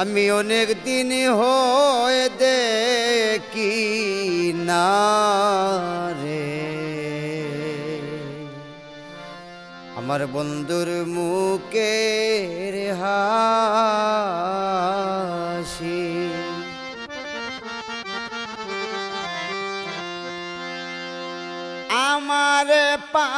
আমি অনেক দিন হয়ে দেখি না রে। আমার বন্ধুর মুখে হাসি। আমার পা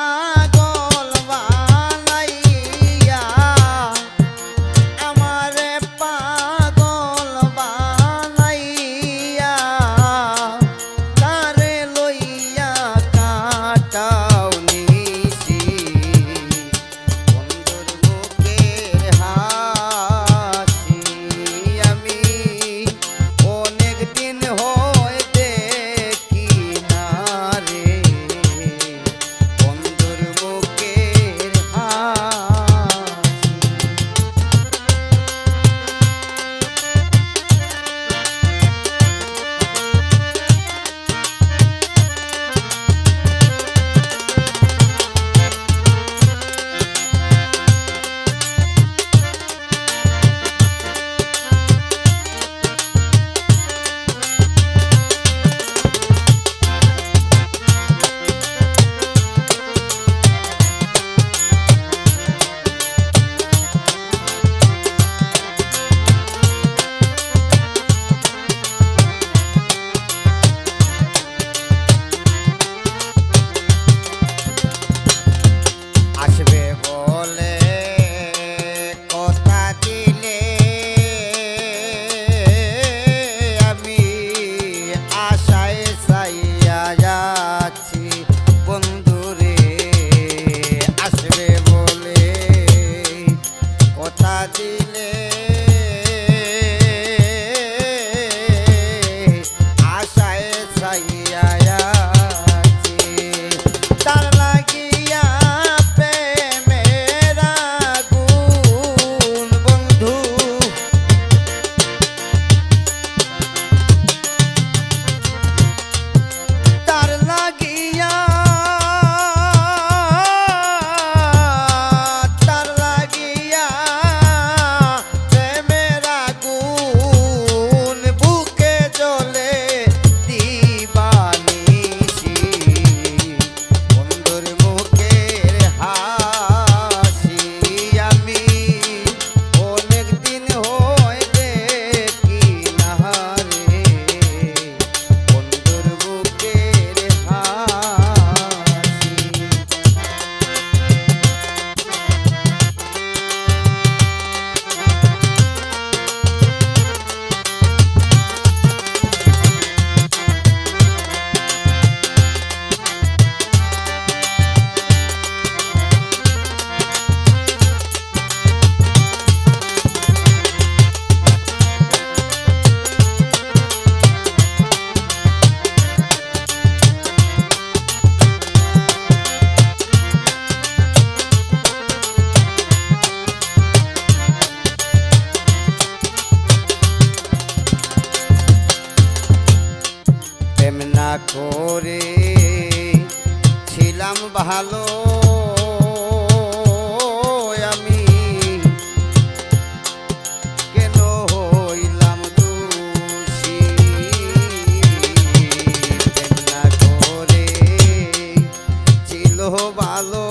ভালো আমি কেন হইলাম দোষী? না করে? ছিল ভালো